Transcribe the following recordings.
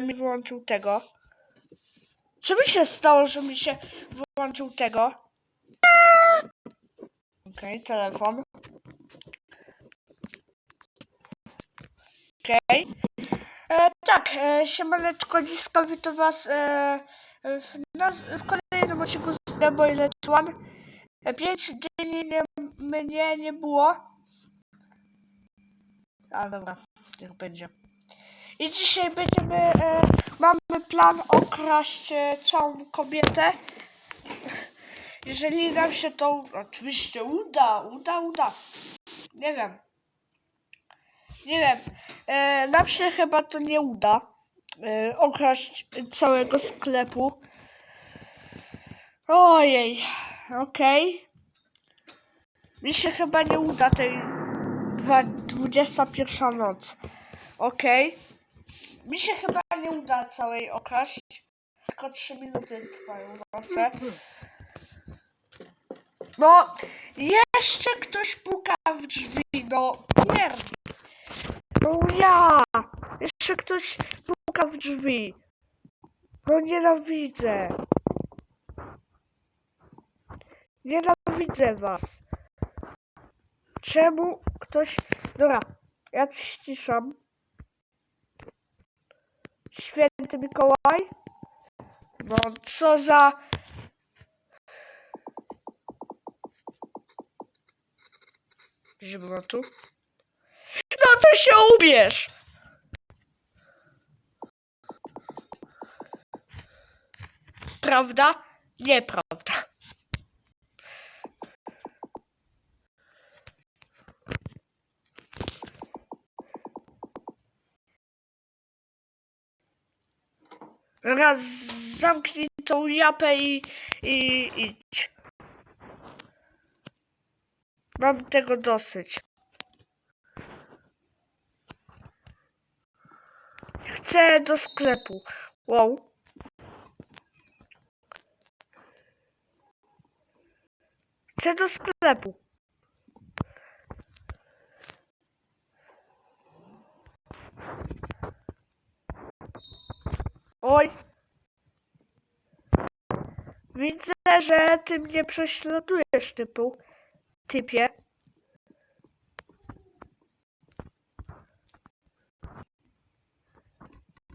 mi wyłączył tego. Co mi się stało, że mi się wyłączył tego? Okej, telefon. Okej. E, tak, e, siemaneczko, dzisko, witam was e, w, w kolejnym odcinku z The Boilet One. E, pięć dni nie, mnie nie było. A dobra, niech będzie. I dzisiaj będziemy, e, mamy plan okraść e, całą kobietę. Jeżeli nam się to oczywiście uda, uda, uda. Nie wiem. Nie wiem. E, nam się chyba to nie uda. E, okraść całego sklepu. Ojej. Okej. Mi się chyba nie uda tej dwa- 21 noc. Okej. Mi się chyba nie uda całej okraść. Tylko 3 minuty trwają noce. No, jeszcze ktoś puka w drzwi, no pierd. No ja! Jeszcze ktoś puka w drzwi. No nienawidzę. Nienawidzę was. Czemu ktoś... Dobra, ja ściszam. Święty Mikołaj? No co za... Zimnotu? No to się ubierz! Prawda? Nieprawda. Raz zamknij tą japę i, i idź. Mam tego dosyć. Chcę do sklepu. Wow. Chcę do sklepu. Oj. Widzę, że ty mnie prześladujesz, typu. Typie.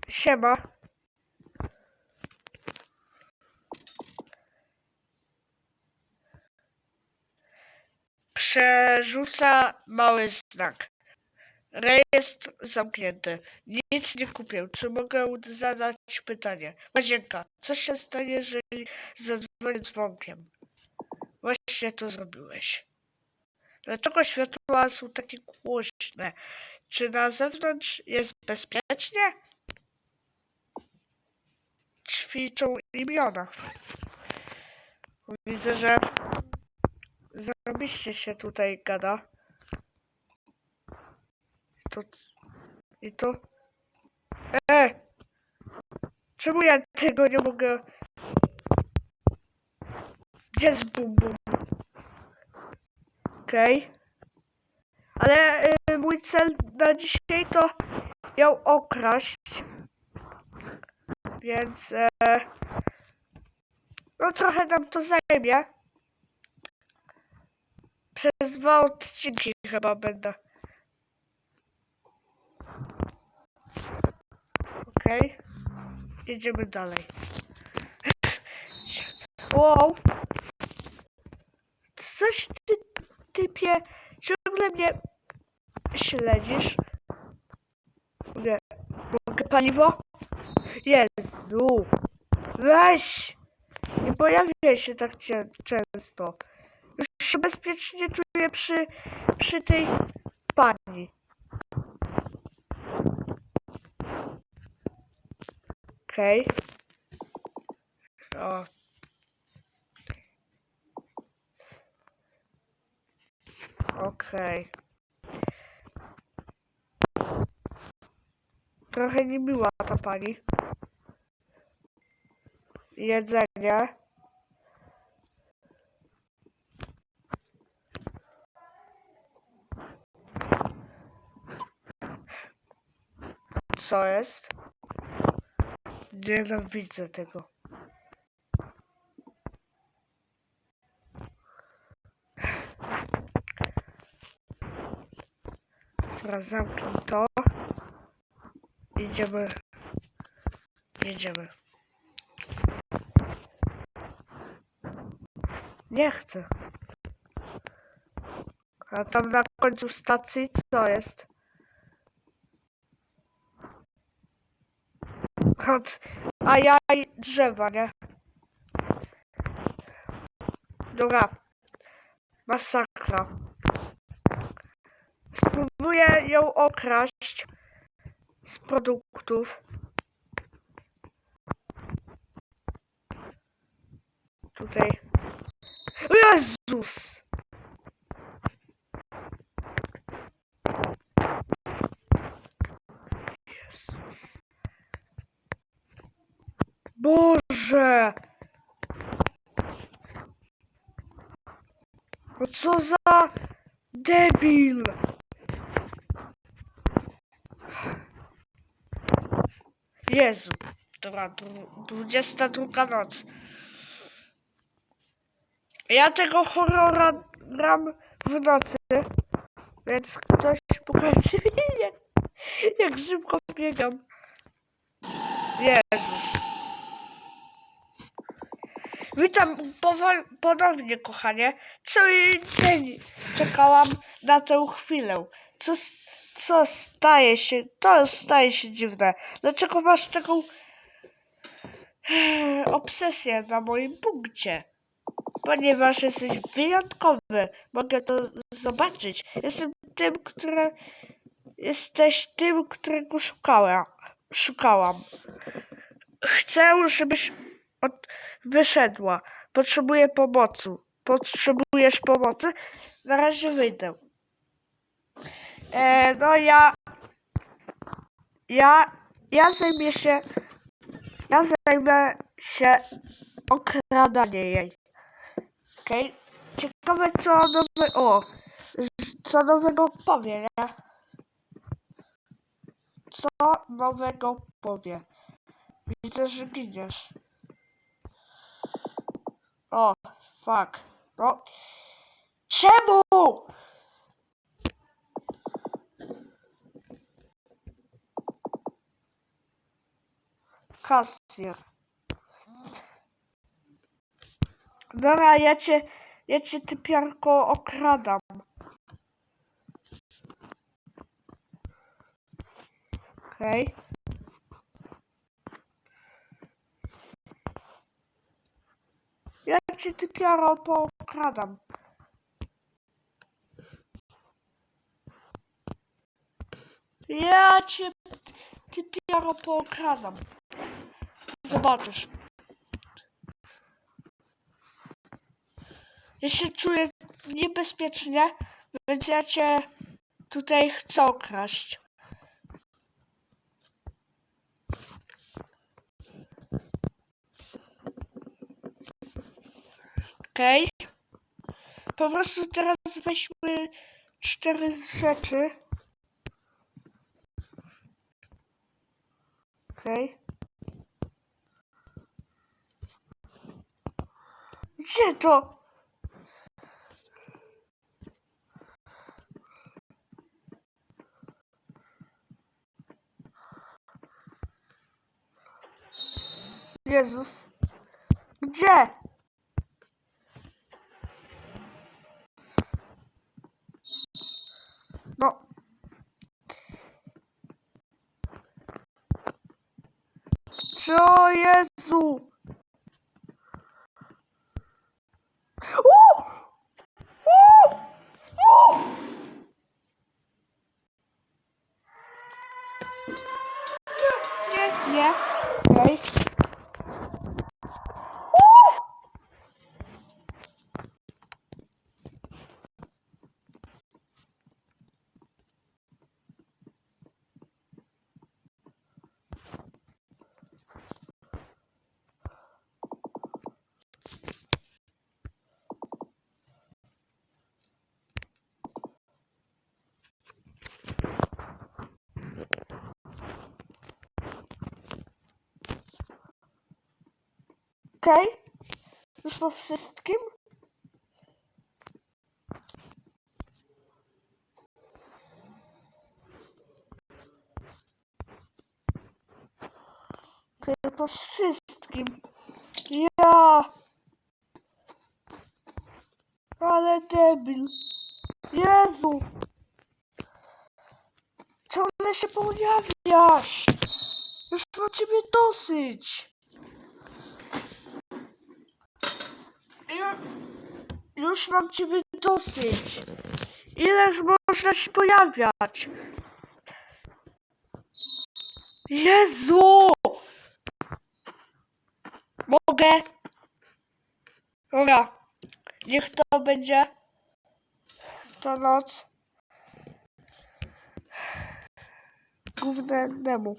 Siema. Przerzuca mały znak. Rejestr zamknięty. Nic nie kupię. Czy mogę zadać pytanie? Łazienka. Co się stanie, jeżeli zadzwonię dzwonkiem? Właśnie to zrobiłeś. Dlaczego światła są takie głośne? Czy na zewnątrz jest bezpiecznie? Ćwiczą imiona. Widzę, że zarobiście się tutaj gada. To... I to... E! Czemu ja tego nie mogę... Gdzie jest bum bum? Okej. Ale y, mój cel na dzisiaj to ją okraść. Więc... E, no trochę nam to zajmie. Przez dwa odcinki chyba będę. Okej. Jedziemy dalej. Wow. Coś ty, typie, ciągle mnie śledzisz. Nie. Mogę paliwo? Jezu. Weź. Nie pojawiaj się tak cię, często. Już się bezpiecznie czuję przy, przy tej pani. Okej. O. Okej. Trochę niemiła ta pani. Jedzenie. Co jest? Nienawidzę tego. Dobra, zamknij to. Idziemy. Jedziemy. Nie chcę. A tam na końcu stacji co jest? A ja drzewa, nie? Dobra. Masakra. Spróbuję ją okraść z produktów. Tutaj. Jezus. Boże! No co za debil! Jezu. Dobra, dwu- 22 noc. Ja tego horrora gram w nocy, więc ktoś pokaże mi, jak, jak szybko biegam. Jezus. Witam powol- ponownie, kochanie. Cały dzień czekałam na tę chwilę. Co, co staje się, to staje się dziwne. Dlaczego masz taką obsesję na moim punkcie? Ponieważ jesteś wyjątkowy. Mogę to zobaczyć. Jestem tym, który... Jesteś tym, którego szukała, szukałam. Chcę, żebyś od... wyszedła. Potrzebuję pomocy. Potrzebujesz pomocy? Na razie wyjdę. E, no ja... Ja... Ja zajmę się... Ja zajmę się okradaniem jej. Okej. Ciekawe co nowe... O! Co nowego powie, nie? Co nowego powie? Widzę, że giniesz. O, fuck. No. Czemu? Kasjer. Dobra, ja cię, ja cię typiarko okradam. Okej. Ja cię typiaro pokradam. Ja cię typiaro pokradam. Zobaczysz. Ja się czuję niebezpiecznie, więc ja cię tutaj chcę okraść. Po prostu teraz weźmy cztery z rzeczy. Okej. Gdzie to? Jezus. Gdzie? guys. Okej. O! Okej? Już po wszystkim? Okej, po wszystkim. Ja. Ale debil. Jezu. Ciągle się pojawiasz. Już mam ciebie dosyć. Ja... Już mam ciebie dosyć. Ileż można się pojawiać? Jezu! Mogę? Dobra. Niech to będzie ta noc gównemu.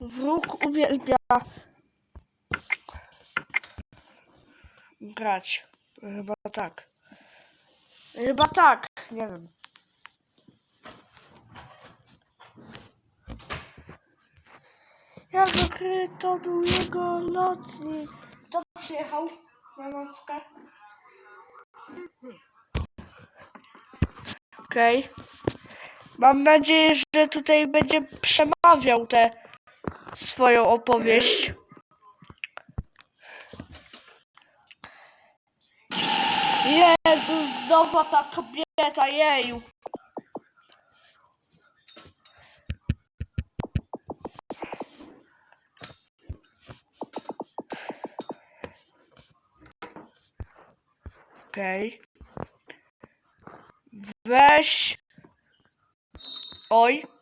Wróg uwielbia grać. Chyba tak. Chyba tak, nie wiem. Jak to był jego nocnik. Kto przyjechał na nockę? Okej. Mam nadzieję, że tutaj będzie przemawiał tę swoją opowieść. Jezus, znowu ta kobieta, jeju. Okej. Weź. Oj.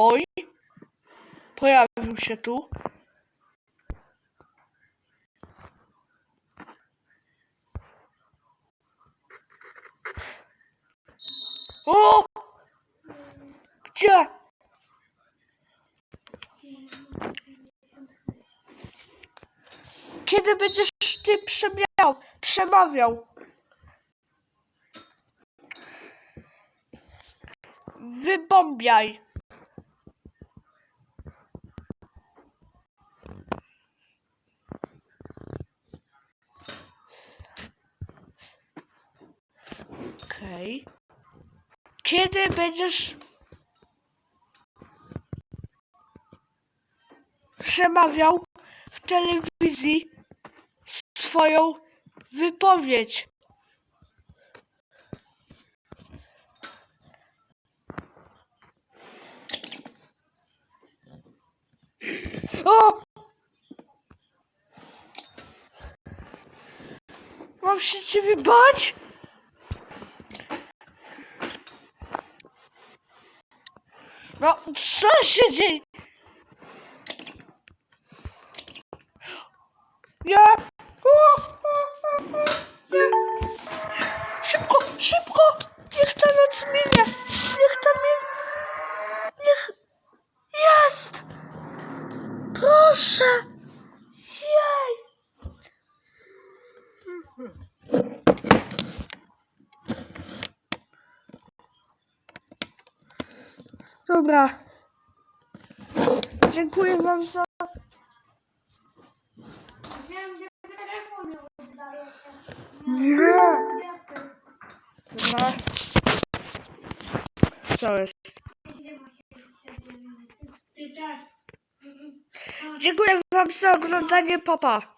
Oj. Pojawił się tu. O! Gdzie? Kiedy będziesz ty przemiał, przemawiał? Wybombiaj. Okej. Kiedy będziesz przemawiał w telewizji swoją wypowiedź? O! Mam się ciebie bać? No, co się dzieje? Ja... Dobra. Dziękuję wam za... Nie! Dobra. Co jest? Dziękuję wam za oglądanie, papa.